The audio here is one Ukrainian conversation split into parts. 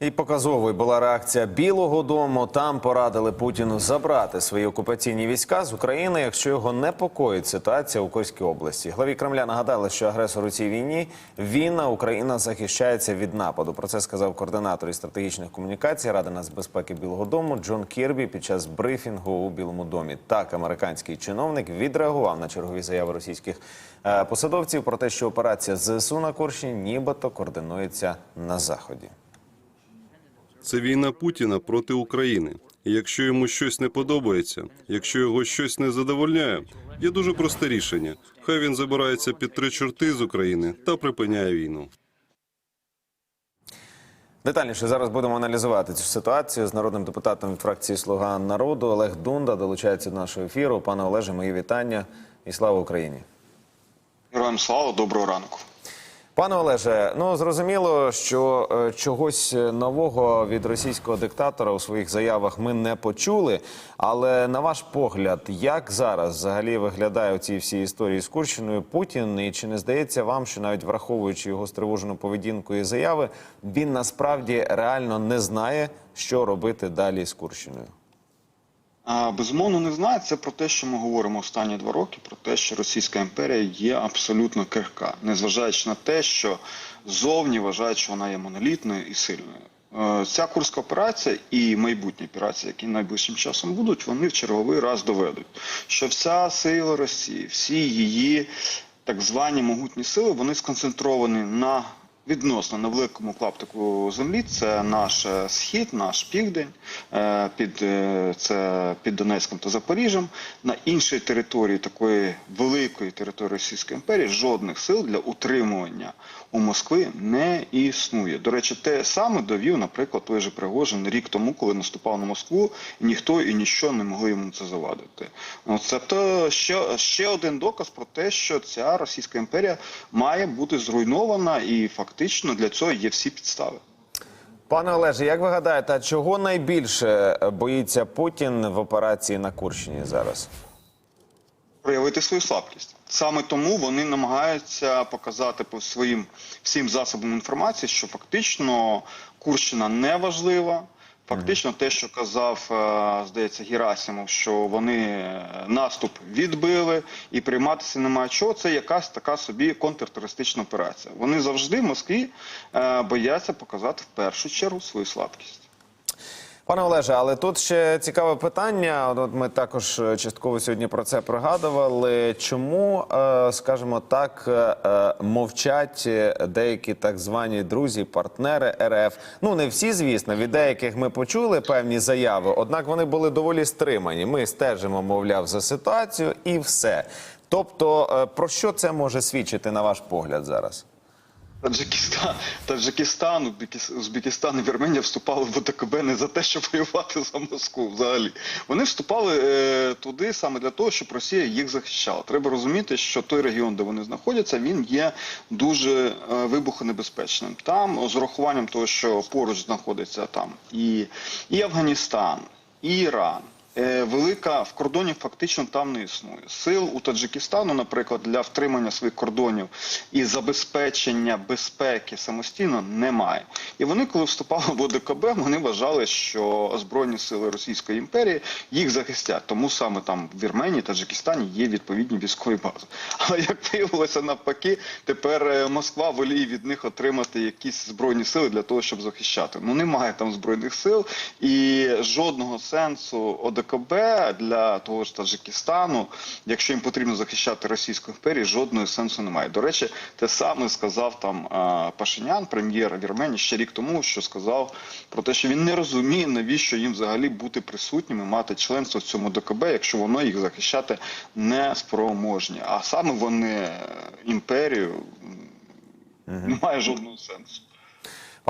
І показовою була реакція Білого Дому. Там порадили Путіну забрати свої окупаційні війська з України, якщо його непокоїть ситуація у Курській області. Главі Кремля нагадали, що агресор у цій війні війна Україна захищається від нападу. Про це сказав координатор із стратегічних комунікацій Ради нацбезпеки Білого Дому Джон Кірбі під час брифінгу у Білому домі. Так, американський чиновник відреагував на чергові заяви російських е, посадовців про те, що операція ЗСУ на Курщині нібито координується на заході. Це війна Путіна проти України. І якщо йому щось не подобається, якщо його щось не задовольняє, є дуже просте рішення. Хай він забирається під три чорти з України та припиняє війну. Детальніше зараз будемо аналізувати цю ситуацію з народним депутатом від фракції Слуга народу Олег Дунда долучається до нашого ефіру. Пане Олеже, мої вітання і слава Україні. Героям слава, доброго ранку. Пане Олеже, ну зрозуміло, що е, чогось нового від російського диктатора у своїх заявах ми не почули. Але на ваш погляд, як зараз взагалі виглядає ці всі історії з Курщиною Путін? І чи не здається вам, що навіть враховуючи його стривожену поведінку і заяви, він насправді реально не знає, що робити далі з Курщиною? Безумовно, не знаю. Це про те, що ми говоримо останні два роки, про те, що Російська імперія є абсолютно крихка, незважаючи на те, що зовні вважають, що вона є монолітною і сильною. Е, Ця курська операція і майбутні операції, які найближчим часом будуть, вони в черговий раз доведуть, що вся сила Росії, всі її так звані могутні сили, вони сконцентровані на відносно на великому клаптику землі. Це наш е, схід, наш південь, е, під е, це під Донецьком та Запоріжжям. На іншій території такої великої території Російської імперії жодних сил для утримування у Москви не існує. До речі, те саме довів, наприклад, той же Пригожин рік тому, коли наступав на Москву, і ніхто і ніщо не могли йому це завадити. Тобто ще, ще один доказ про те, що ця Російська імперія має бути зруйнована, і фактично для цього є всі підстави. Пане Олеже, як ви гадаєте, а чого найбільше боїться Путін в операції на Курщині зараз? проявити свою слабкість. Саме тому вони намагаються показати по своїм всім засобам інформації, що фактично Курщина не важлива. Фактично, те, що казав, е, здається, Герасимов, що вони е, наступ відбили і прийматися немає чого. Це якась така собі контртерористична операція. Вони завжди в Москві е, бояться показати в першу чергу свою слабкість. Пане Олеже, але тут ще цікаве питання. От ми також е, частково сьогодні про це пригадували. Чому, е, скажімо так, е, мовчать деякі так звані друзі, партнери РФ? Ну не всі, звісно, від деяких ми почули певні заяви, однак вони були доволі стримані. Ми стежимо, мовляв, за ситуацію і все. Тобто, про що це може свідчити на ваш погляд зараз? Таджикистан, Таджикистан, Узбекистан і Вірменія вступали в ОДКБ не за те, щоб воювати за Москву взагалі. Вони вступали е, туди саме для того, щоб Росія їх захищала. Треба розуміти, що той регіон, де вони знаходяться, він є дуже е, вибухонебезпечним. Там, з урахуванням того, що поруч знаходиться там і, і Афганістан, і Іран. Е, Велика в кордоні фактично там не існує. Сил у Таджикистану, наприклад, для втримання своїх кордонів і забезпечення безпеки самостійно немає. І вони, коли вступали в ОДКБ, вони вважали, що збройні сили Російської імперії їх захистять. Тому саме там в Вірменії, Таджикистані є відповідні військові бази. Але як виявилося навпаки, тепер е, Москва воліє від них отримати якісь збройні сили для того, щоб захищати. Ну немає там збройних сил і жодного сенсу ОДКБ для того ж Таджикистану, якщо їм потрібно захищати Російську імперію, жодного сенсу немає. До речі, те саме сказав там е, Пашинян, прем'єр Вірменії, ще рік тому, що сказав про те, що він не розуміє, навіщо їм взагалі бути присутніми, мати членство в цьому ДКБ, якщо воно їх захищати не спроможні. А саме вони е, імперію немає жодного сенсу.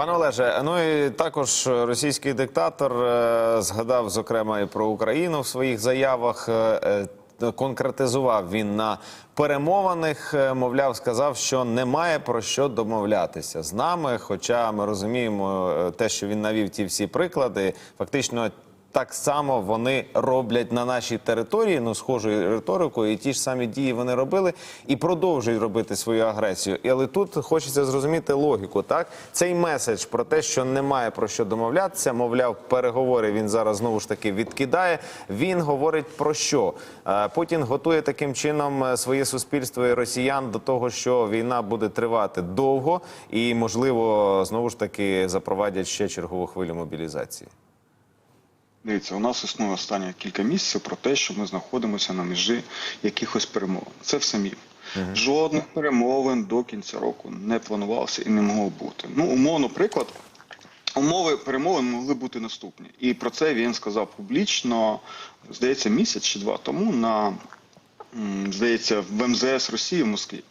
Пане Олеже, ну і також російський диктатор е, згадав зокрема і про Україну в своїх заявах. е, е, Конкретизував він на перемовинах, е, мовляв, сказав, що немає про що домовлятися з нами. Хоча ми розуміємо те, що він навів ті всі приклади, фактично так само вони роблять на нашій території, ну схожою риторикою, і ті ж самі дії вони робили і продовжують робити свою агресію. І, Але тут хочеться зрозуміти логіку. Так, цей меседж про те, що немає про що домовлятися, мовляв, переговори він зараз знову ж таки відкидає. Він говорить про що? Е, Путін готує таким чином е, своє суспільство і росіян до того, що війна буде тривати довго, і можливо знову ж таки запровадять ще чергову хвилю мобілізації. Дивіться, у нас існує останні кілька місяців про те, що ми знаходимося на межі якихось перемовин. Це все міф. Жодних перемовин до кінця року не планувалося і не могло бути. Ну, умовно, приклад. Умови перемовин могли бути наступні. І про це він сказав публічно, здається, місяць чи два тому на, здається, в МЗС Росії в Москві.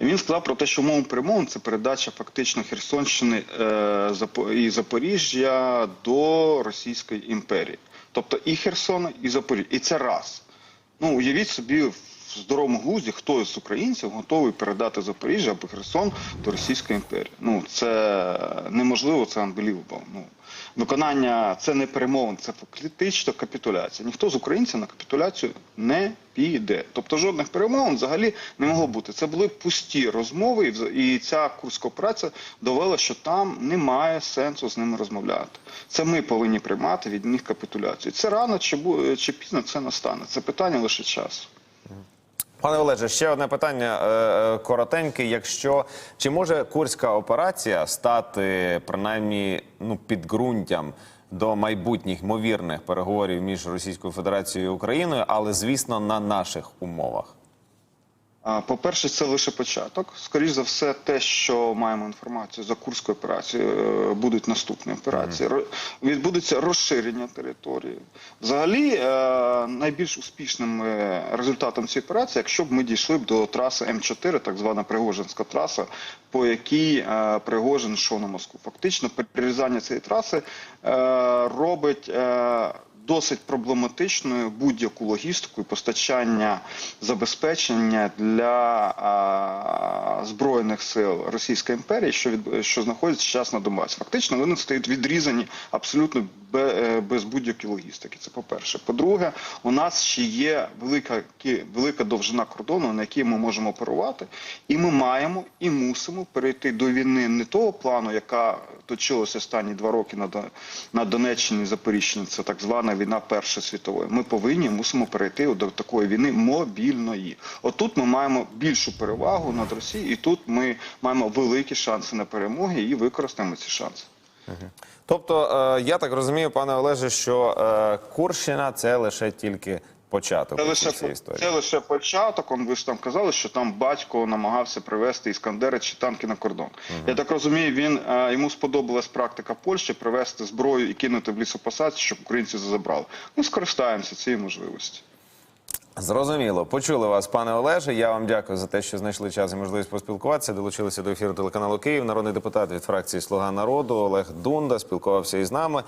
Він сказав про те, що умови прямовим це передача фактично Херсонщини е, і Запоріжжя до Російської імперії. Тобто і Херсона, і Запоріжжя. І це раз. Ну, уявіть собі в здоровому глузді, хто з українців готовий передати Запоріжжя або Херсон до Російської імперії. Ну, це неможливо, це unbelievable. Ну, виконання це не перемовин, це фактично капітуляція. Ніхто з українців на капітуляцію не піде. Тобто жодних перемовин взагалі не могло бути. Це були пусті розмови, і ця курська операція довела, що там немає сенсу з ними розмовляти. Це ми повинні приймати від них капітуляцію. Це рано чи, чи пізно це настане. Це питання лише часу. Пане Олеже, ще одне питання е, е, коротеньке. Якщо чи може курська операція стати принаймні ну підґрунтям до майбутніх ймовірних переговорів між Російською Федерацією і Україною, але звісно на наших умовах? По-перше, це лише початок. Скоріше за все, те, що маємо інформацію за Курською операцією, е, будуть наступні операції. Ро- Відбудеться розширення території. Взагалі, е, найбільш успішним е, результатом цієї операції, якщо б ми дійшли б до траси М4, так звана Пригожинська траса, по якій Пригожин йшов на Москву. Фактично, перерізання цієї траси робить. Досить проблематичною будь-яку логістику і постачання забезпечення для а, збройних сил Російської імперії, що від що знаходяться зараз на Донбасі. Фактично вони стають відрізані абсолютно е, без будь-якої логістики. Це по перше. По-друге, у нас ще є велика велика довжина кордону, на якій ми можемо оперувати, і ми маємо і мусимо перейти до війни не того плану, яка точилася останні два роки на, на Донеччині, Запоріжчині. Це так звана війна Першої світової. Ми повинні мусимо перейти до такої війни мобільної. Отут ми маємо більшу перевагу над Росією, і тут ми маємо великі шанси на перемоги і використаємо ці шанси. Тобто, е, я так розумію, пане Олеже, що е, Курщина це лише тільки початок Це лише, цієї історії. це лише початок. Он, ви ж там казали, що там батько намагався привезти іскандери чи танки на кордон. Я так розумію, він е, йому сподобалась практика Польщі привезти зброю і кинути в лісопосадці, щоб українці забрали. Ми скористаємося цією можливістю. Зрозуміло. Почули вас, пане Олеже. Я вам дякую за те, що знайшли час і можливість поспілкуватися. Долучилися до ефіру телеканалу Київ. Народний депутат від фракції Слуга народу Олег Дунда спілкувався із нами.